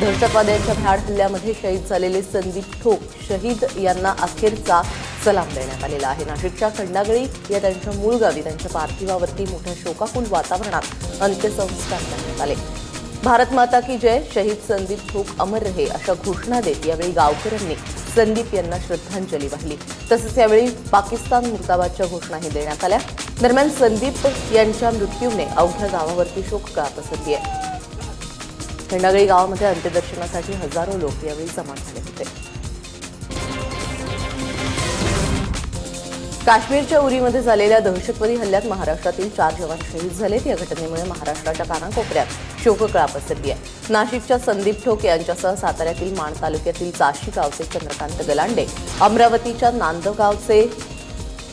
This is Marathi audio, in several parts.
दहशतवाद्यांच्या भ्याड हल्ल्यामध्ये शहीद झालेले संदीप ठोक शहीद यांना अखेरचा सलाम देण्यात आलेला आहे. नाशिकच्या खंडागळी या त्यांच्या मूळ गावी त्यांच्या पार्थिवावरती मोठ्या शोकाकुल वातावरणात अंत्यसंस्कार करण्यात आले. भारत माता की जय शहीद संदीप ठोक अमर रहे अशा घोषणा देत यावेळी गावकऱ्यांनी संदीप यांना श्रद्धांजली वाहिली. तसंच यावेळी पाकिस्तान मुर्दाबादच्या घोषणाही देण्यात आल्या. दरम्यान संदीप यांच्या मृत्यूने अवघ्या गावावरती शोककळा पसरली आहे. खंडागळी गावामध्ये अंत्यदर्शनासाठी हजारो लोक यावेळी जमा झाले होते. काश्मीरच्या उरीमध्ये झालेल्या दहशतवादी हल्ल्यात महाराष्ट्रातील चार जवान शहीद झालेत. या घटनेमुळे महाराष्ट्राच्या कानाकोपऱ्यात शोककळा पसरली आहे. नाशिकच्या संदीप ठोके यांच्यासह साताऱ्यातील माण तालुक्यातील चाशी गावचे चंद्रकांत गलांडे अमरावतीच्या नांदगावचे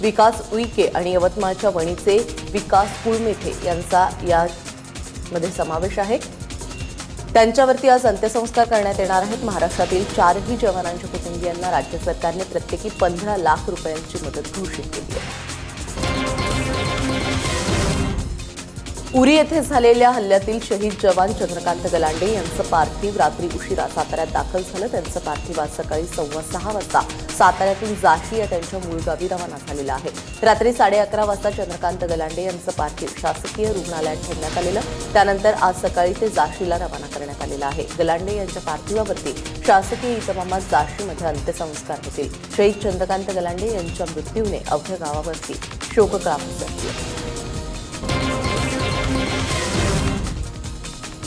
विकास उईके आणि यवतमाळच्या वणीचे विकास कुळमेथे यांचा यामध्ये समावेश आहे. त्यांच्यावरती आज अंत्यसंस्कार करण्यात येणार आहेत. महाराष्ट्रातील चारही जवानांच्या कुटुंबियांना राज्य सरकारने प्रत्येकी पंधरा लाख रुपयांची मदत घोषित केली आहे. उरी येथे झालेल्या हल्ल्यातील शहीद जवान चंद्रकांत गलांडे यांचं पार्थिव रात्री उशिरा साताऱ्यात दाखल झालं. त्यांचं पार्थिव आज सकाळी सव्वा सहा वाजता साताऱ्यातून जाशी या त्यांच्या मूळ गावी रवाना झालेलं आहे. रात्री साडे अकरा वाजता चंद्रकांत गलांडे यांचं पार्थिव शासकीय रुग्णालयात ठेवण्यात आलेलं. त्यानंतर आज सकाळी ते जाशीला रवाना करण्यात आलेलं आहे. गलांडे यांच्या पार्थिवावरती शासकीय इतमामात जाशीमध्ये अंत्यसंस्कार होतील. शहीद चंद्रकांत गलांडे यांच्या मृत्यूने अवघ्या गावावरती शोककळा पसरली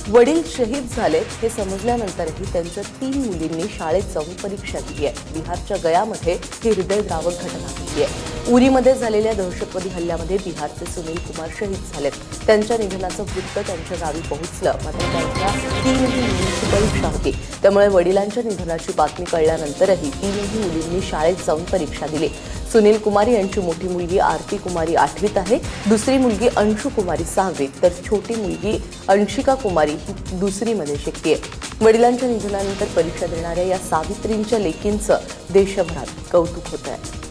वडील शहीद झालेत हे समजल्यानंतरही त्यांच्या तीन मुलींनी शाळेत जाऊन परीक्षा दिली आहे. बिहारच्या गयामध्ये ही हृदयद्रावक घटना घडली आहे. उरीमध्ये झालेल्या दहशतवादी हल्ल्यामध्ये बिहारचे सुनील कुमार शहीद झालेत. त्यांच्या निधनाचं वृत्त त्यांच्या गावी पोहोचलं. मात्र त्यांच्या तीनही मुलींची परीक्षा होती. त्यामुळे वडिलांच्या निधनाची बातमी कळल्यानंतरही तीनही मुलींनी शाळेत जाऊन परीक्षा दिली. सुनील कुमारी यांची मोठी मुलगी आरती कुमारी आठवीत आहे. दुसरी मुलगी अंशू कुमारी सहावीत. तर छोटी मुलगी अंशिका कुमारी ही दुसरीमध्ये शिकते वडिलांच्या निधनानंतर परीक्षा देणाऱ्या या सावित्रींच्या लेकींचं देशभरात कौतुक होत आहे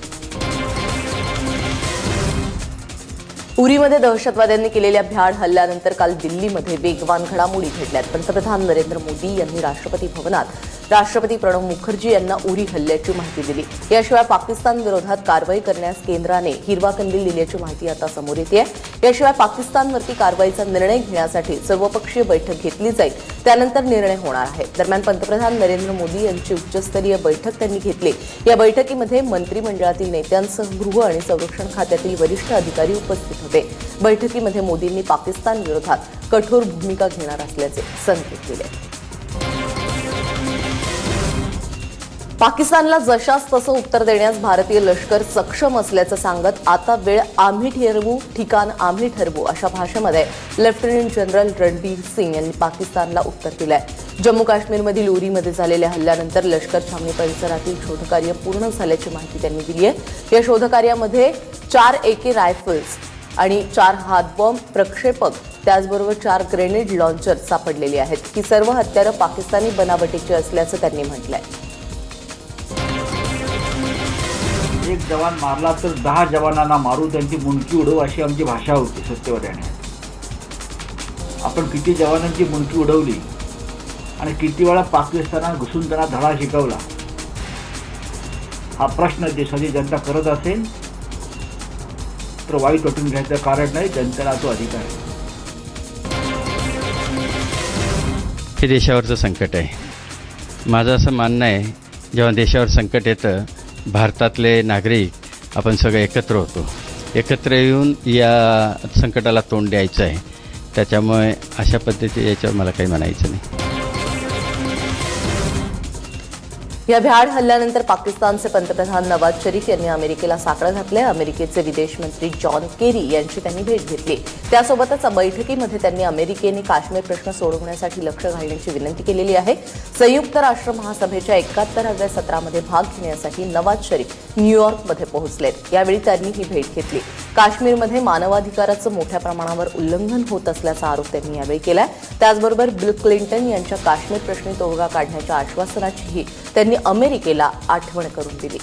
उरीमध्ये दहशतवाद्यांनी केलेल्या भ्याड हल्ल्यानंतर काल दिल्लीमध्ये वेगवान घडामोडी घडल्यात. पंतप्रधान नरेंद्र मोदी यांनी राष्ट्रपती भवनात राष्ट्रपती प्रणव मुखर्जी यांना उरी हल्ल्याची माहिती दिली. याशिवाय पाकिस्तान विरोधात कारवाई करण्यास केंद्राने हिरवा कंदील दिल्याची माहिती आता समोर येते याशिवाय पाकिस्तानवरती कारवाईचा निर्णय घेण्यासाठी सर्वपक्षीय बैठक घेतली जाईल. त्यानंतर निर्णय होणार आहे. दरम्यान पंतप्रधान नरेंद्र मोदी यांची उच्चस्तरीय बैठक त्यांनी घेतली. या बैठकीमध्ये मंत्रिमंडळातील नेत्यांसह गृह आणि संरक्षण खात्यातील वरिष्ठ अधिकारी उपस्थित होते. बैठकीमध्ये मोदींनी पाकिस्तान विरोधात कठोर भूमिका घेणार असल्याचे संकेत दिले. पाकिस्तानला जशास तसं उत्तर देण्यास भारतीय लष्कर सक्षम असल्याचं सांगत आता वेळ आम्ही ठरवू ठिकाण आम्ही ठरवू अशा भाषेमध्ये लेफ्टनंट जनरल रणबीर सिंग यांनी पाकिस्तानला उत्तर दिलंय. जम्मू काश्मीरमधील उरीमध्ये झालेल्या हल्ल्यानंतर लष्कर छावणी परिसरातील शोधकार्य पूर्ण झाल्याची माहिती त्यांनी दिली आहे. या शोधकार्यामध्ये चार एके रायफल्स आणि चार हातबॉम्ब प्रक्षेपक त्याचबरोबर चार ग्रेनेड लॉन्चर सापडलेली आहेत. ही सर्व हत्यारं पाकिस्तानी बनावटीची असल्याचं त्यांनी म्हटलंय. एक जवान मारला तर दहा जवानांना मारू त्यांची मुंडकी उडवू अशी आमची भाषा होती सत्यवाद्याने. आपण किती जवानांची मुंडकी उडवली आणि किती वेळा पाकिस्तानात घुसून त्यांना धडा शिकवला? हा प्रश्न देशाची जनता करत असेल तर वाईट वाटून घ्यायचं कारण नाही जनतेला तो अधिकार आहे. हे देशावरचं संकट आहे. माझं असं मानणं आहे जेव्हा देशावर संकट येतं भारतातले नागरिक आपण सगळे एकत्र होतो. एकत्र येऊन या संकटाला तोंड द्यायचं आहे. त्याच्यामुळे अशा पद्धती याच्यावर मला काही म्हणायचं नाही. या भ्याड हल्ल्यानंतर पाकिस्तानचे पंतप्रधान नवाज शरीफ यांनी अमेरिकेला साकडं घातलंय. अमेरिकेचे विदेश मंत्री जॉन केरी यांची त्यांनी भेट घेतली. त्यासोबतच बैठकीमध्ये त्यांनी अमेरिकेने काश्मीर प्रश्न सोडवण्यासाठी लक्ष घालण्याची विनंती केलेली आहे. संयुक्त राष्ट्र महासभेच्या एकाहत्तराव्या सत्रामध्ये भाग घेण्यासाठी नवाज शरीफ न्यूयॉर्कमध्ये पोहोचलेत. यावेळी त्यांनी ही भेट घेतली. काश्मीरमध्ये मानवाधिकाराचं मोठ्या प्रमाणावर उल्लंघन होत असल्याचा आरोप त्यांनी यावेळी केला त्याचबरोबर बिल क्लिंटन यांच्या काश्मीर प्रश्नी तोडगा काढण्याच्या आश्वासनाचीही त्यांनी अमेरिकेला आठवण करून दिली.